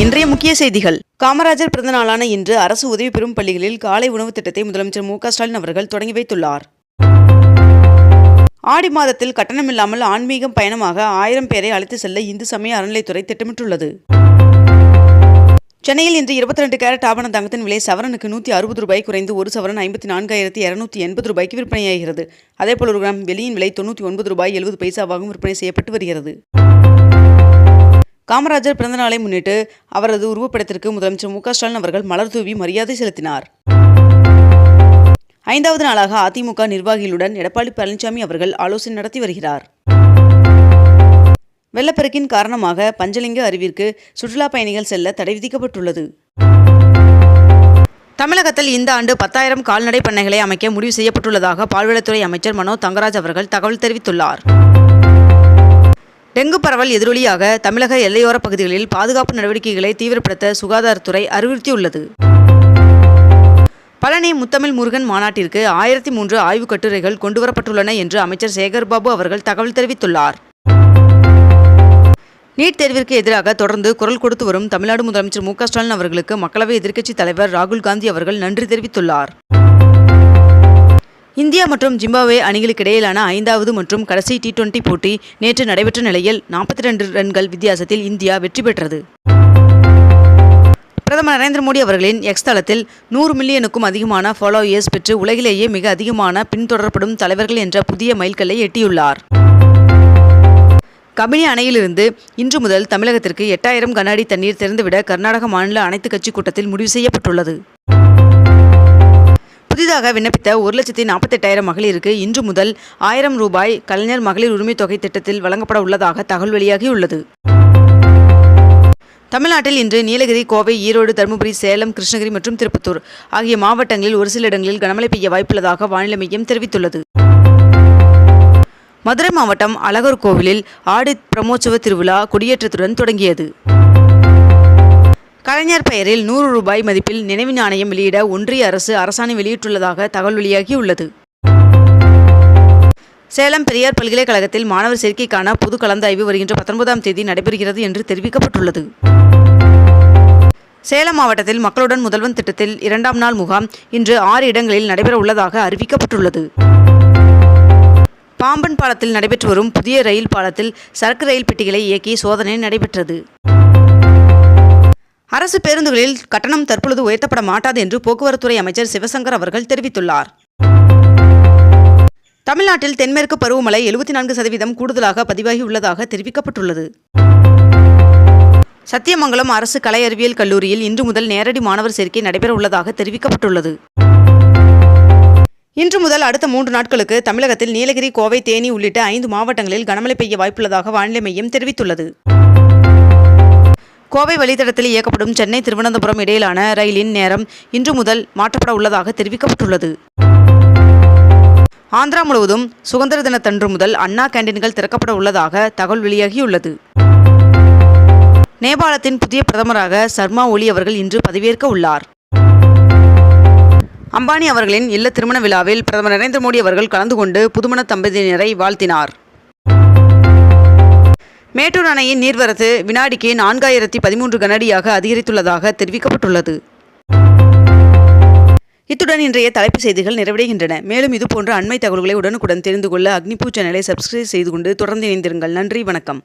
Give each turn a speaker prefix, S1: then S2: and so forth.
S1: இன்றைய முக்கிய செய்திகள். காமராஜர் பிறந்த நாளான இன்று அரசு உதவி பெறும் பள்ளிகளில் காலை உணவு திட்டத்தை முதலமைச்சர் மு ஸ்டாலின் அவர்கள் தொடங்கி வைத்துள்ளார். ஆடி மாதத்தில் கட்டணமில்லாமல் ஆன்மீகம் பயணமாக ஆயிரம் பேரை அழைத்து செல்ல இந்து சமய அறநிலைத்துறை திட்டமிட்டுள்ளது. சென்னையில் இன்று இருபத்தி ரெண்டு கேரட் ஆபண தங்கத்தின் விலை சவரனுக்கு நூற்றி அறுபது ரூபாய் குறைந்து ஒரு சவரன் ஐம்பத்தி நான்காயிரத்தி இரநூத்தி எண்பது ரூபாய்க்கு விற்பனையாகிறது. அதேபோல் ஒரு கிராம் வெளியின் விலை தொண்ணூற்றி ஒன்பது ரூபாய் எழுபது பைசாவாகவும் விற்பனை செய்யப்பட்டு வருகிறது. காமராஜர் பிறந்தநாளை முன்னிட்டு அவரது உருவப்படத்திற்கு முதலமைச்சர் மு க ஸ்டாலின் அவர்கள் மலர் தூவி மரியாதை செலுத்தினார். ஐந்தாவது நாளாக அதிமுக நிர்வாகிகளுடன் எடப்பாடி பழனிசாமி அவர்கள் ஆலோசனை நடத்தி வருகிறார். வெள்ளப்பெருக்கின் காரணமாக பஞ்சலிங்க அருவிற்கு சுற்றுலா பயணிகள் செல்ல தடை விதிக்கப்பட்டுள்ளது. தமிழகத்தில் இந்த ஆண்டு பத்தாயிரம் கால்நடை பண்ணைகளை அமைக்க முடிவு செய்யப்பட்டுள்ளதாக பால்வளத்துறை அமைச்சர் மனோ தங்கராஜ் அவர்கள் தகவல் தெரிவித்துள்ளார். டெங்கு பரவல் எதிரொலியாக தமிழக எல்லையோர பகுதிகளில் பாதுகாப்பு நடவடிக்கைகளை தீவிரப்படுத்த சுகாதாரத்துறை அறிவுறுத்தியுள்ளது. பழனி முத்தமிழ் முருகன் மாநாட்டிற்கு ஆயிரத்தி மூன்று ஆய்வுக் கட்டுரைகள் கொண்டுவரப்பட்டுள்ளன என்று அமைச்சர் சேகர்பாபு அவர்கள் தகவல் தெரிவித்துள்ளார். நீட் தேர்விற்கு எதிராக தொடர்ந்து குரல் கொடுத்து வரும் தமிழ்நாடு முதலமைச்சர் மு க ஸ்டாலின் அவர்களுக்கு மக்களவை எதிர்க்கட்சித் தலைவர் ராகுல் காந்தி அவர்கள் நன்றி தெரிவித்துள்ளார். இந்தியா மற்றும் ஜிம்பாப்வே அணிகளுக்கிடையிலான ஐந்தாவது மற்றும் கடைசி டி டுவெண்டி போட்டி நேற்று நடைபெற்ற நிலையில் நாற்பத்தி ரெண்டு ரன்கள் வித்தியாசத்தில் இந்தியா வெற்றி பெற்றது. பிரதமர் நரேந்திர மோடி அவர்களின் எக்ஸ் தளத்தில் நூறு மில்லியனுக்கும் அதிகமான ஃபாலோயர்ஸ் பெற்று உலகிலேயே மிக அதிகமான பின்தொடரப்படும் தலைவர்கள் என்ற புதிய மைல்கல்லை எட்டியுள்ளார். கபினி அணையிலிருந்து இன்று முதல் தமிழகத்திற்கு எட்டாயிரம் கனஅடி தண்ணீர் திறந்துவிட கர்நாடக மாநில அனைத்துக் கட்சி கூட்டத்தில் முடிவு செய்யப்பட்டுள்ளது. புதிதாக விண்ணப்பித்த ஒரு லட்சத்தி நாற்பத்தெட்டாயிரம் மகளிருக்கு இன்று முதல் ஆயிரம் ரூபாய் கலைஞர் மகளிர் உரிமை தொகை திட்டத்தில் வழங்கப்பட உள்ளதாக தகவல் வெளியாகியுள்ளது. தமிழ்நாட்டில் இன்று நீலகிரி கோவை ஈரோடு தருமபுரி சேலம் கிருஷ்ணகிரி மற்றும் திருப்பத்தூர் ஆகிய மாவட்டங்களில் ஒரு சில இடங்களில் கனமழை பெய்ய வாய்ப்புள்ளதாக வானிலை மையம் தெரிவித்துள்ளது. மதுரை மாவட்டம் அழகர் கோவிலில் ஆடி பிரமோற்சவ திருவிழா கொடியேற்றத்துடன் தொடங்கியது. கலைஞர் பெயரில் நூறு ரூபாய் மதிப்பில் நினைவு நாணயம் வெளியிட ஒன்றிய அரசு அரசாணை வெளியிட்டுள்ளதாக தகவல் வெளியாகியுள்ளது. சேலம் பெரியார் பல்கலைக்கழகத்தில் மாணவர் சேர்க்கைக்கான பொது கலந்தாய்வு வருகின்ற பத்தொன்பதாம் தேதி நடைபெறுகிறது என்று தெரிவிக்கப்பட்டுள்ளது. சேலம் மாவட்டத்தில் மக்களுடன் முதல்வன் திட்டத்தில் இரண்டாம் நாள் முகாம் இன்று ஆறு இடங்களில் நடைபெற உள்ளதாக அறிவிக்கப்பட்டுள்ளது. பாம்பன் பாலத்தில் நடைபெற்று வரும் புதிய ரயில் பாலத்தில் சரக்கு ரயில் பெட்டிகளை இயக்கி சோதனை நடைபெற்றது. அரசு பேருந்துகளில் கட்டணம் தற்பொழுது உயர்த்தப்பட மாட்டாது என்று போக்குவரத்துறை அமைச்சர் சிவசங்கர் அவர்கள் தெரிவித்துள்ளார். தமிழ்நாட்டில் தென்மேற்கு பருவமழை எழுபத்தி நான்கு சதவீதம் கூடுதலாக பதிவாகியுள்ளதாக தெரிவிக்கப்பட்டுள்ளது. சத்தியமங்கலம் அரசு கலை அறிவியல் கல்லூரியில் இன்று முதல் நேரடி மாணவர் சேர்க்கை நடைபெற உள்ளதாக தெரிவிக்கப்பட்டுள்ளது. இன்று முதல் அடுத்த மூன்று நாட்களுக்கு தமிழகத்தில் நீலகிரி கோவை தேனி உள்ளிட்ட ஐந்து மாவட்டங்களில் கனமழை பெய்ய வாய்ப்புள்ளதாக வானிலை மையம் தெரிவித்துள்ளது. கோவை வழித்தடத்தில் இயக்கப்படும் சென்னை திருவனந்தபுரம் இடையிலான ரயிலின் நேரம் இன்று முதல் மாற்றப்பட உள்ளதாக தெரிவிக்கப்பட்டுள்ளது. ஆந்திரா முழுவதும் சுதந்திர தினத்தன்று முதல் அண்ணா கேண்டீன்கள் திறக்கப்பட உள்ளதாக தகவல் வெளியாகியுள்ளது. நேபாளத்தின் புதிய பிரதமராக சர்மா ஒலி அவர்கள் இன்று பதவியேற்க உள்ளார். அம்பானி அவர்களின் இல்ல திருமண விழாவில் பிரதமர் நரேந்திர மோடி அவர்கள் கலந்து கொண்டு புதுமண தம்பதியினரை வாழ்த்தினார். மேட்டூர் அணையின் நீர்வரத்து வினாடிக்கு நான்காயிரத்தி பதிமூன்று கனடியாக அதிகரித்துள்ளதாக தெரிவிக்கப்பட்டுள்ளது. இத்துடன் இன்றைய தலைப்புச் செய்திகள் நிறைவடைகின்றன. மேலும் இதுபோன்ற அண்மை தகவல்களை உடனுக்குடன் தெரிந்து கொள்ள அக்னிபூ சேனலை சப்ஸ்கிரைப் செய்து கொண்டு தொடர்ந்து இணைந்திருங்கள். நன்றி வணக்கம்.